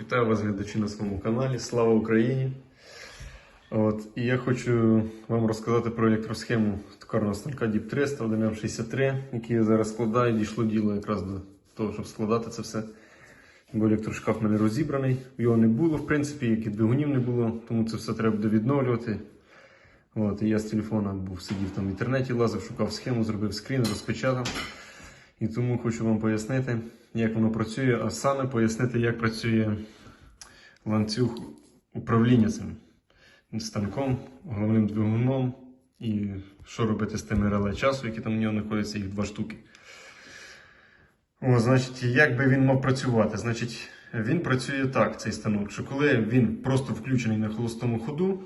Вітаю вас, глядачі на своєму каналі. Слава Україні! От, і я хочу вам розказати про електросхему токарного станка DIP 300 1М63, який я зараз складаю. Дійшло діло якраз до того, щоб складати це все. Бо електрошкаф в мене розібраний, його не було, в принципі, як і двигунів не було, тому це все треба буде відновлювати. От, і я з телефона був сидів там в інтернеті, лазив, шукав схему, зробив скрін, розпечатав. І тому хочу вам пояснити, як воно працює, а саме пояснити, як працює ланцюг управління цим станком, головним двигуном і що робити з тими реле часу, які там в нього знаходяться, їх два штуки. О, значить, як би він мав працювати? Значить, він працює так, цей станок, що коли він просто включений на холостому ходу,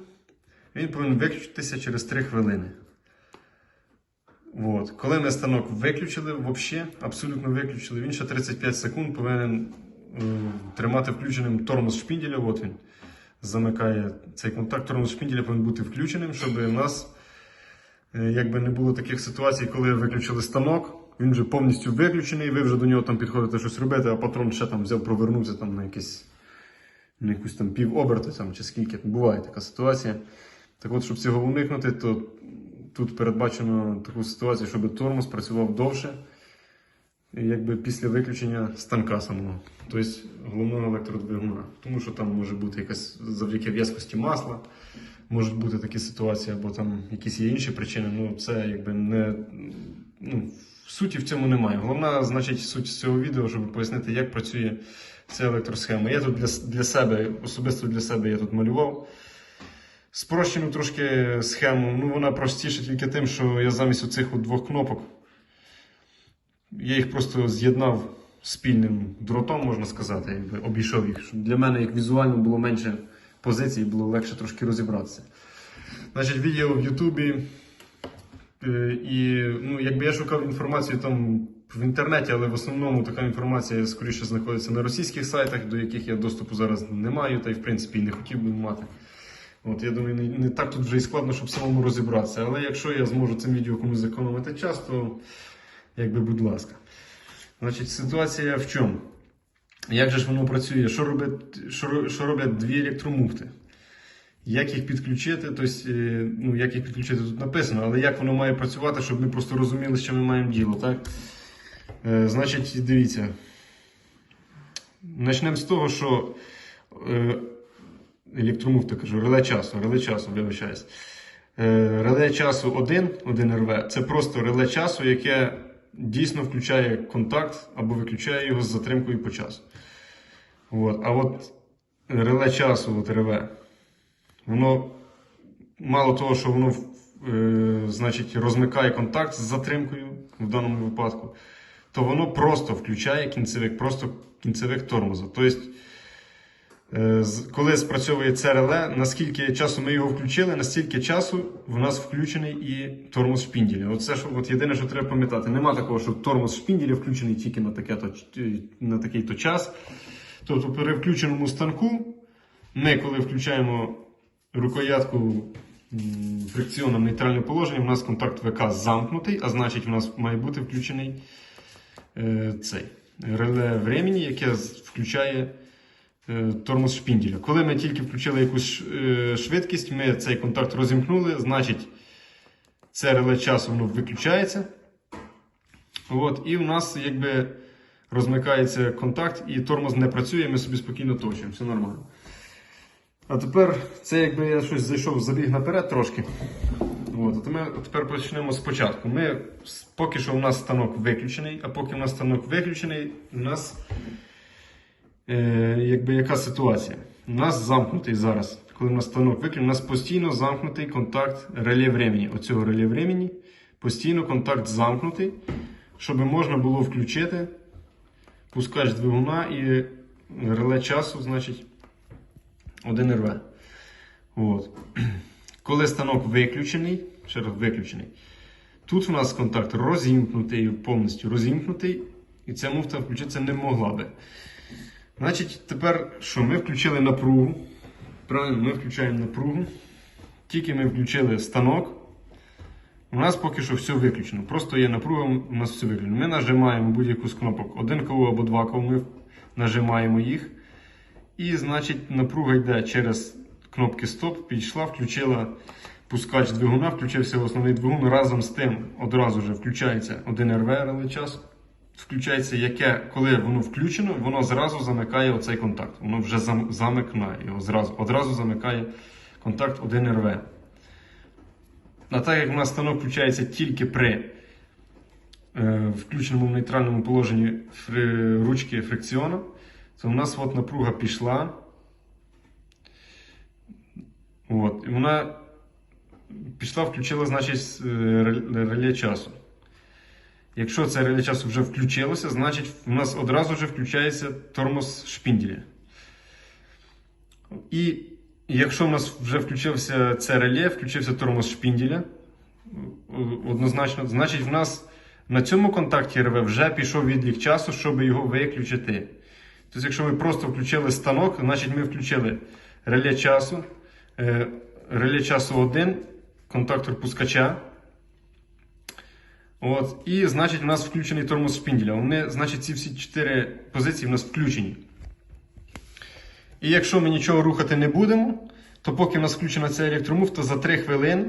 він повинен виключитися через 3 хвилини. От. Коли ми станок виключили, взагалі, абсолютно виключили, він ще 35 секунд повинен е, тримати включеним тормоз шпінделя. От він замикає цей контакт. Тормоз шпінделя повинен бути включеним, щоб у нас е, якби не було таких ситуацій, коли виключили станок. Він вже повністю виключений, ви вже до нього там підходите щось робити, а патрон ще там взяв, провернувся там на якийсь на якусь там пів оберту там, чи скільки. Буває така ситуація. Так от, щоб цього уникнути, то тут передбачено таку ситуацію, щоб тормоз працював довше, якби після виключення станка самого, тобто головного електродвигуна. Тому що там може бути якась завдяки в'язкості масла, можуть бути такі ситуації, або там якісь є інші причини. Ну, це якби не. Ну, суті в цьому немає. Головна, значить, суть цього відео, щоб пояснити, як працює ця електросхема. Я тут для, для себе, особисто для себе я тут малював. Спрощену трошки схему, ну вона простіша тільки тим, що я замість оцих двох кнопок, я їх просто з'єднав спільним дротом, можна сказати, якби обійшов їх. Щоб для мене як візуально було менше позицій, було легше трошки розібратися. Значить, відео в Ютубі. Е, І ну, якби я шукав інформацію там в інтернеті, але в основному така інформація скоріше знаходиться на російських сайтах, до яких я доступу зараз не маю, та й в принципі не хотів би мати. От, я думаю, не, не так тут вже і складно, щоб самому розібратися. Але якщо я зможу цим відео комусь зекономити час, то якби, будь ласка. Значить, ситуація в чому? Як же ж воно працює? Що роблять, що, що роблять дві електромуфти? Як їх підключити? Тобто, ну, як їх підключити тут написано, але як воно має працювати, щоб ми просто розуміли, що ми маємо діло. Так? Е, значить, дивіться. Почнемо з того, що е, електромуфта кажу, реле часу, реле часу, вибачаюсь. Е, Реле часу 1, 1 РВ це просто реле часу, яке дійсно включає контакт або виключає його з затримкою по часу. От. А от реле часу, от РВ, воно мало того, що воно е, значить, розмикає контакт з затримкою в даному випадку, то воно просто включає кінцевик, просто кінцевик тормозу. Тобто, Коли спрацьовує це реле, наскільки часу ми його включили, настільки часу в нас включений і тормоз шпінділя. Оце ж от єдине, що треба пам'ятати. Нема такого, що тормоз шпінділя включений тільки на, таке -то, на такий-то час. Тобто при включеному станку ми, коли включаємо рукоятку м, нейтральне положення, у нас контакт ВК замкнутий, а значить, у нас має бути включений е, цей реле времени, яке включає е, тормоз шпінділя. Коли ми тільки включили якусь е, швидкість, ми цей контакт розімкнули, значить це реле часу воно виключається. От, і в нас якби розмикається контакт, і тормоз не працює, ми собі спокійно точимо, все нормально. А тепер це якби я щось зайшов, забіг наперед трошки. От, от ми тепер почнемо спочатку. Ми, поки що у нас станок виключений, а поки у нас станок виключений, у нас е, якби яка ситуація? У нас замкнутий зараз. Коли у нас станок виключений, у нас постійно замкнутий контакт реле времени. Оцього реле времени постійно контакт замкнутий, щоб можна було включити пускач двигуна і реле часу, значить, 1 РВ. От. Коли станок виключений, ще раз виключений, тут у нас контакт розімкнутий, повністю розімкнутий, і ця муфта включитися не могла би. Значить, тепер що? Ми включили напругу. Правильно, ми включаємо напругу. Тільки ми включили станок. У нас поки що все виключено. Просто є напруга, у нас все виключено. Ми нажимаємо будь-яку з кнопок 1 КО або 2 КО, ми нажимаємо їх. І, значить, напруга йде через кнопки стоп, підійшла, включила пускач двигуна, включився основний двигун. Разом з тим одразу вже включається один РВ реле часу. Включається, яке, коли воно включено, воно зразу замикає оцей контакт. Воно вже зам, замикає його зразу. Одразу замикає контакт 1 РВ. А так як у нас станок включається тільки при е, включеному в нейтральному положенні фри, ручки фрикціону, то у нас от напруга пішла. От, і вона пішла, включила, значить, е, реле часу. Якщо це реле часу вже включилося, значить у нас одразу вже включається тормоз шпінделя. І якщо в нас вже включився це реле, включився тормоз шпінделя, однозначно, значить в нас на цьому контакті РВ вже пішов відлік часу, щоб його виключити. Тобто, якщо ви просто включили станок, значить ми включили реле часу, е, реле часу 1, контактор пускача. От, і значить у нас включений тормоз шпінделя. Вони, значить, ці всі чотири позиції в нас включені. І якщо ми нічого рухати не будемо, то поки в нас включена ця електромув, то за 3 хвилини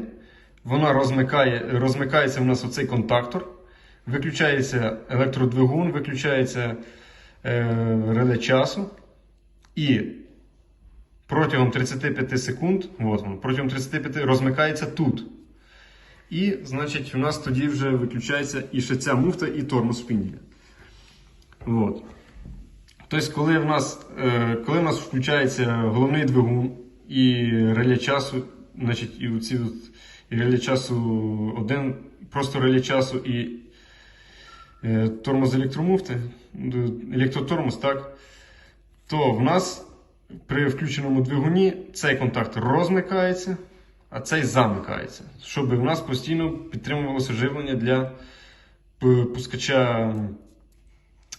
вона розмикає, розмикається в нас оцей контактор, виключається електродвигун, виключається е, реле часу. І протягом 35 секунд, от протягом 35 розмикається тут. І, значить, у нас тоді вже виключається і ще ця муфта, і тормоз шпінделя. От. Тобто, коли в нас, е, коли в нас включається головний двигун і реле часу, значить, і оці і реле часу один, просто реле часу і е, тормоз електромуфти, електротормоз, так, то в нас при включеному двигуні цей контакт розмикається, а цей замикається, щоб в нас постійно підтримувалося живлення для пускача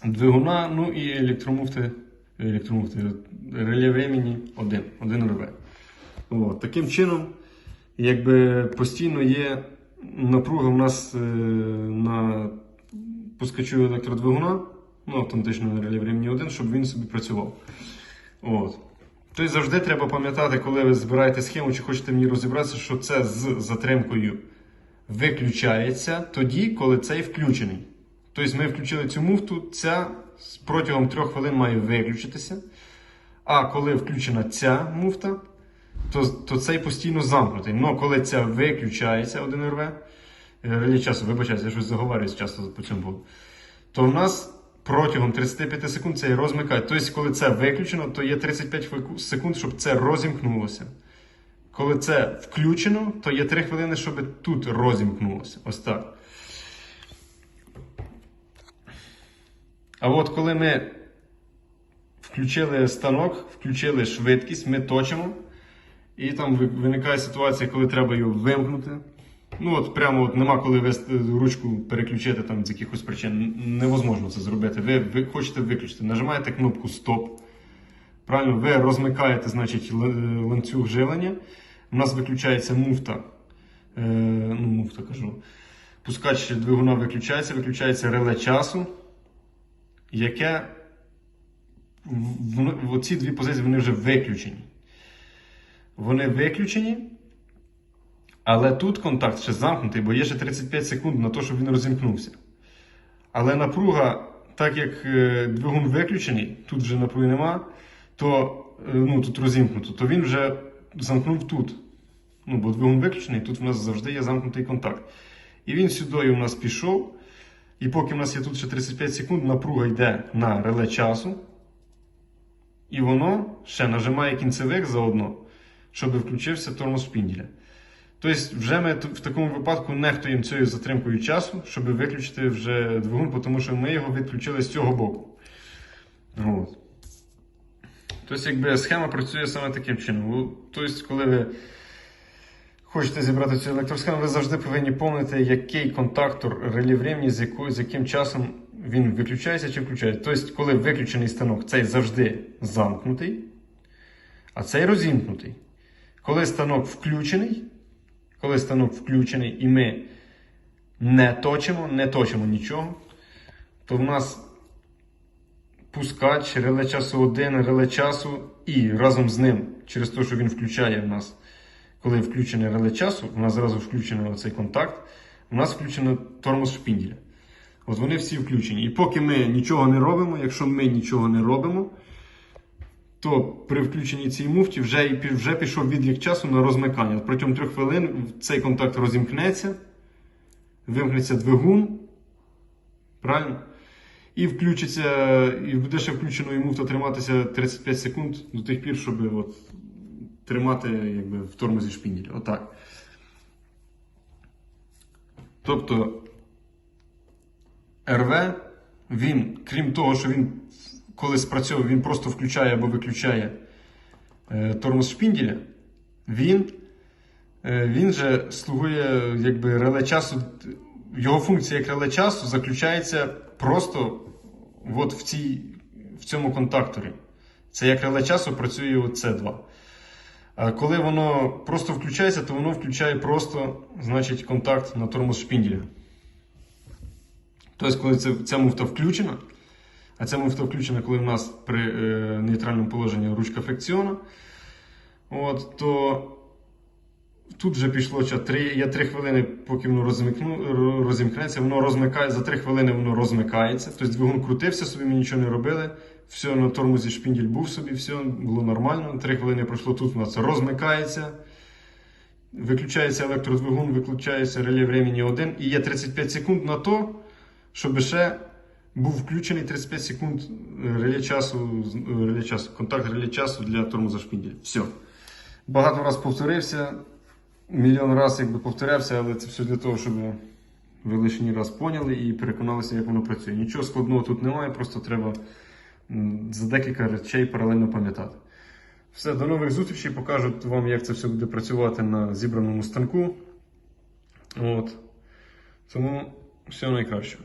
двигуна, ну і електромуфти, електромуфти реле времени 1, 1 РВ. От, таким чином, якби постійно є напруга в нас е, на пускачу електродвигуна, ну, автоматично на реле времени 1, щоб він собі працював. От. Тобто завжди треба пам'ятати, коли ви збираєте схему чи хочете ній розібратися, що це з затримкою виключається тоді, коли цей включений. Тобто ми включили цю муфту, ця протягом 3 хвилин має виключитися. А коли включена ця муфта, то, то цей постійно замкнутий. Но коли ця виключається 1 РВ, е, часу, вибачайте, я щось заговарююсь часто по цьому то в нас протягом 35 секунд цей розмикає. Тобто, коли це виключено, то є 35 секунд, щоб це розімкнулося. Коли це включено, то є 3 хвилини, щоб тут розімкнулося. Ось так. А от коли ми включили станок, включили швидкість, ми точимо. І там виникає ситуація, коли треба його вимкнути. Ну от прямо от нема коли вести ручку переключити там з якихось причин. Невозможно це зробити. Ви, ви хочете виключити. Нажимаєте кнопку Стоп. Правильно, ви розмикаєте, значить, ланцюг живлення. У нас виключається муфта. Е, ну, муфта кажу. Пускач двигуна виключається, виключається реле часу, яке в, в, в оці дві позиції вони вже виключені. Вони виключені, але тут контакт ще замкнутий, бо є ще 35 секунд на те, щоб він розімкнувся. Але напруга, так як е, двигун виключений, тут вже напруги нема, то е, ну, тут розімкнуто, то він вже замкнув тут. Ну, бо двигун виключений, тут в нас завжди є замкнутий контакт. І він сюди у нас пішов. І поки в нас є тут ще 35 секунд, напруга йде на реле часу. І воно ще нажимає кінцевик заодно, щоб включився тормоз шпінделя. Тобто, вже ми в такому випадку нехтуємо цією затримкою часу, щоб виключити вже двигун, тому що ми його відключили з цього боку. От. Тобто, якби схема працює саме таким чином. Тобто, коли ви хочете зібрати цю електросхему, ви завжди повинні пам'ятати, який контактор релі времени, з, якою, з яким часом він виключається чи включається. Тобто, коли виключений станок, цей завжди замкнутий, а цей розімкнутий. Коли станок включений, коли станок включений і ми не точимо, не точимо нічого, то в нас пускач, реле часу 1, реле часу і разом з ним, через те, що він включає в нас, коли включене реле часу, у нас зразу включений оцей контакт, у нас включено тормоз шпінділя. От вони всі включені. І поки ми нічого не робимо, якщо ми нічого не робимо, то при включенні цієї муфті вже, вже пішов відлік часу на розмикання. Протягом 3 хвилин цей контакт розімкнеться, вимкнеться двигун. Правильно? І включиться, і буде ще включено і муфта триматися 35 секунд до тих пір, щоб от, тримати якби, в тормозі шпінділя. Отак. Тобто РВ, він, крім того, що він коли спрацьовує, він просто включає або виключає е, тормоз шпінділя, він, е, він же слугує якби реле часу. Його функція як реле часу заключається просто от в, цій, в цьому контакторі. Це як реле часу працює от C2. А коли воно просто включається, то воно включає просто значить, контакт на тормоз шпінділя. Тобто, коли ця муфта включена, а ця муфта включена, коли в нас при е, нейтральному положенні ручка фрикціона, от, то тут вже пішло час. Три, є 3 хвилини, поки воно розмикну, розімкнеться, воно розмикає, за 3 хвилини воно розмикається. Тобто двигун крутився собі, ми нічого не робили. Все на тормозі шпінділь був собі, все було нормально. 3 хвилини пройшло, тут у нас розмикається. Виключається електродвигун, виключається реле времени 1 і є 35 секунд на то, щоб ще був включений 35 секунд е, реле часу, е, реле часу, контакт реле часу для тормоза шпінділя. Все. Багато раз повторився, мільйон раз якби повторявся, але це все для того, щоб ви лишній раз поняли і переконалися, як воно працює. Нічого складного тут немає, просто треба за декілька речей паралельно пам'ятати. Все, до нових зустрічей. Покажу вам, як це все буде працювати на зібраному станку. От. Тому всього найкращого.